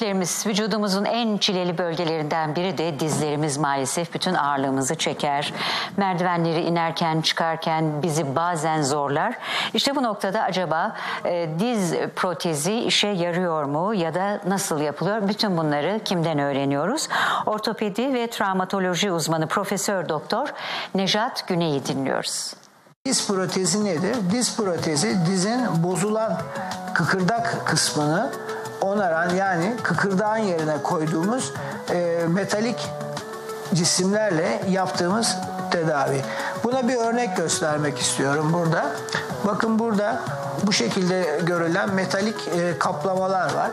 seyircilerimiz vücudumuzun en çileli bölgelerinden biri de dizlerimiz maalesef bütün ağırlığımızı çeker. Merdivenleri inerken çıkarken bizi bazen zorlar. İşte bu noktada acaba e, diz protezi işe yarıyor mu ya da nasıl yapılıyor? Bütün bunları kimden öğreniyoruz? Ortopedi ve travmatoloji uzmanı Profesör Doktor Nejat Güney'i dinliyoruz. Diz protezi nedir? Diz protezi dizin bozulan kıkırdak kısmını onaran yani kıkırdağın yerine koyduğumuz e, metalik cisimlerle yaptığımız tedavi. Buna bir örnek göstermek istiyorum burada. Bakın burada bu şekilde görülen metalik e, kaplamalar var.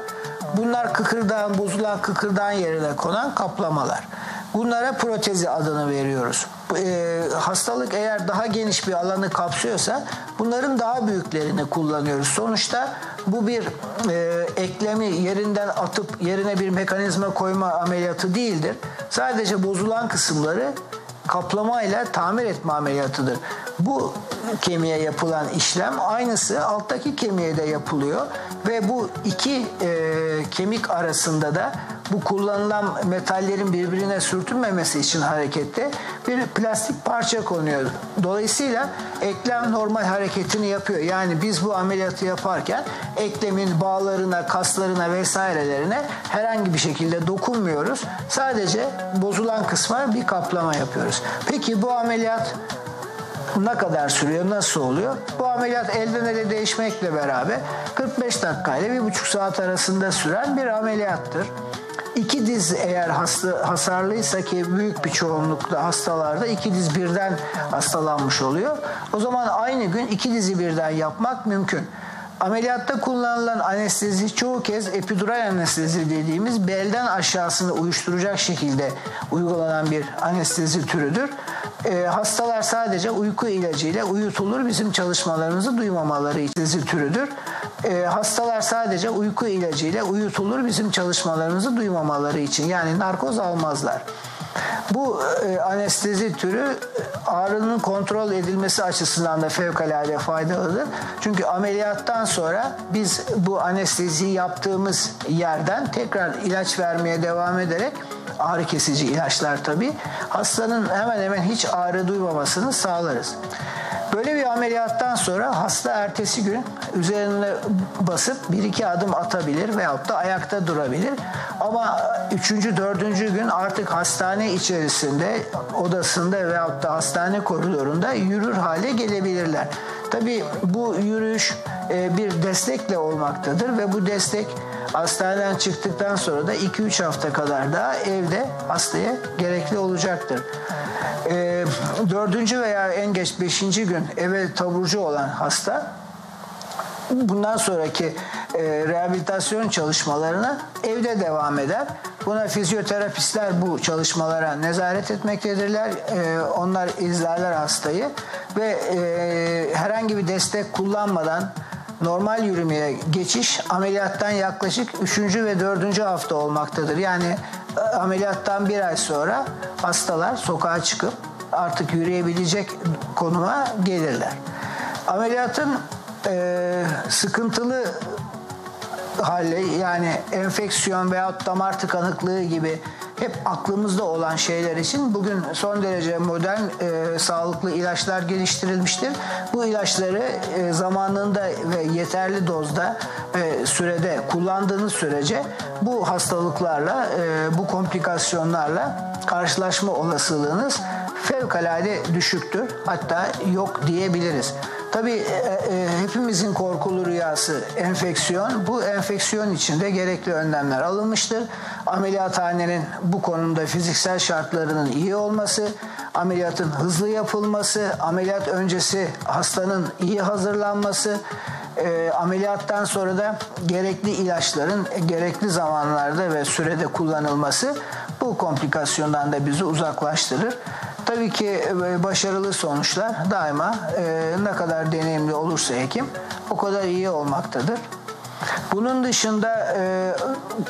Bunlar kıkırdağın bozulan kıkırdağın yerine konan kaplamalar. Bunlara protezi adını veriyoruz. E, hastalık eğer daha geniş bir alanı kapsıyorsa bunların daha büyüklerini kullanıyoruz. Sonuçta bu bir e, eklemi yerinden atıp yerine bir mekanizma koyma ameliyatı değildir. Sadece bozulan kısımları kaplamayla tamir etme ameliyatıdır. Bu kemiğe yapılan işlem aynısı alttaki kemiğe de yapılıyor ve bu iki e, kemik arasında da bu kullanılan metallerin birbirine sürtünmemesi için harekette bir plastik parça konuyor. Dolayısıyla eklem normal hareketini yapıyor. Yani biz bu ameliyatı yaparken eklemin bağlarına, kaslarına vesairelerine herhangi bir şekilde dokunmuyoruz. Sadece bozulan kısma bir kaplama yapıyoruz. Peki bu ameliyat ne kadar sürüyor, nasıl oluyor? Bu ameliyat elden ele değişmekle beraber 45 dakika ile 1,5 saat arasında süren bir ameliyattır. İki diz eğer hasta, hasarlıysa ki büyük bir çoğunlukla hastalarda iki diz birden hastalanmış oluyor. O zaman aynı gün iki dizi birden yapmak mümkün. Ameliyatta kullanılan anestezi çoğu kez epidural anestezi dediğimiz belden aşağısını uyuşturacak şekilde uygulanan bir anestezi türüdür. E, hastalar sadece uyku ilacıyla uyutulur bizim çalışmalarımızı duymamaları için türüdür. E, hastalar sadece uyku ilacıyla uyutulur bizim çalışmalarımızı duymamaları için yani narkoz almazlar. Bu e, anestezi türü ağrının kontrol edilmesi açısından da fevkalade faydalıdır. Çünkü ameliyattan sonra biz bu anesteziyi yaptığımız yerden tekrar ilaç vermeye devam ederek ağrı kesici ilaçlar tabii hastanın hemen hemen hiç ağrı duymamasını sağlarız. Böyle bir ameliyattan sonra hasta ertesi gün üzerine basıp bir iki adım atabilir veyahut da ayakta durabilir. Ama üçüncü, dördüncü gün artık hastane içerisinde, odasında veyahut da hastane koridorunda yürür hale gelebilirler. Tabii bu yürüyüş e, bir destekle olmaktadır ve bu destek hastaneden çıktıktan sonra da 2-3 hafta kadar daha evde hastaya gerekli olacaktır. E, dördüncü veya en geç beşinci gün eve taburcu olan hasta bundan sonraki e, rehabilitasyon çalışmalarına evde devam eder. Buna fizyoterapistler bu çalışmalara nezaret etmektedirler. E, onlar izlerler hastayı ve e, herhangi bir destek kullanmadan normal yürümeye geçiş ameliyattan yaklaşık 3. ve 4. hafta olmaktadır. Yani e, ameliyattan bir ay sonra hastalar sokağa çıkıp artık yürüyebilecek konuma gelirler. Ameliyatın e, sıkıntılı hali yani enfeksiyon veya damar tıkanıklığı gibi hep aklımızda olan şeyler için bugün son derece modern e, sağlıklı ilaçlar geliştirilmiştir. Bu ilaçları e, zamanında ve yeterli dozda e, sürede kullandığınız sürece bu hastalıklarla, e, bu komplikasyonlarla karşılaşma olasılığınız fevkalade düşüktür. Hatta yok diyebiliriz. Tabii e, e, hepimizin korkulu rüyası enfeksiyon. Bu enfeksiyon için de gerekli önlemler alınmıştır. Ameliyathanenin bu konumda fiziksel şartlarının iyi olması, ameliyatın hızlı yapılması, ameliyat öncesi hastanın iyi hazırlanması, e, ameliyattan sonra da gerekli ilaçların gerekli zamanlarda ve sürede kullanılması bu komplikasyondan da bizi uzaklaştırır. Tabii ki e, başarılı sonuçlar daima e, ne kadar deneyimli olursa hekim o kadar iyi olmaktadır. Bunun dışında e,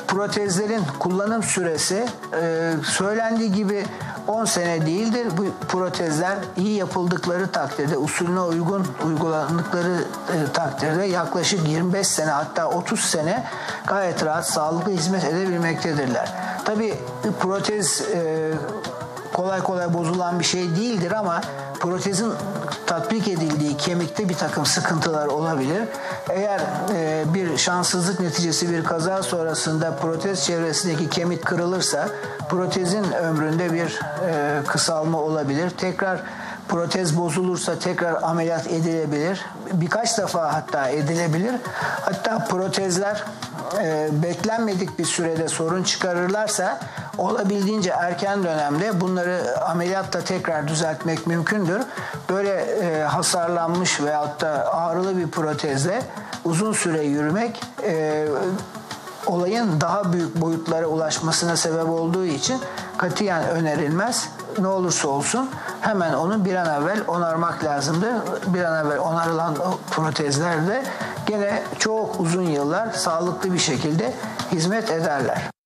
protezlerin kullanım süresi e, söylendiği gibi 10 sene değildir. Bu protezler iyi yapıldıkları takdirde, usulüne uygun uygulandıkları e, takdirde yaklaşık 25 sene hatta 30 sene gayet rahat sağlıklı hizmet edebilmektedirler. Tabii protez e, kolay kolay bozulan bir şey değildir ama protezin tatbik edildiği kemikte bir takım sıkıntılar olabilir. Eğer e, bir şanssızlık neticesi bir kaza sonrasında protez çevresindeki kemik kırılırsa protezin ömründe bir e, kısalma olabilir. Tekrar protez bozulursa tekrar ameliyat edilebilir. Birkaç defa hatta edilebilir. Hatta protezler e, beklenmedik bir sürede sorun çıkarırlarsa olabildiğince erken dönemde bunları ameliyatla tekrar düzeltmek mümkündür. Böyle e, hasarlanmış veyahut da ağrılı bir protezle uzun süre yürümek e, olayın daha büyük boyutlara ulaşmasına sebep olduğu için katiyen önerilmez. Ne olursa olsun hemen onu bir an evvel onarmak lazımdır. Bir an evvel onarılan protezler de gene çok uzun yıllar sağlıklı bir şekilde hizmet ederler.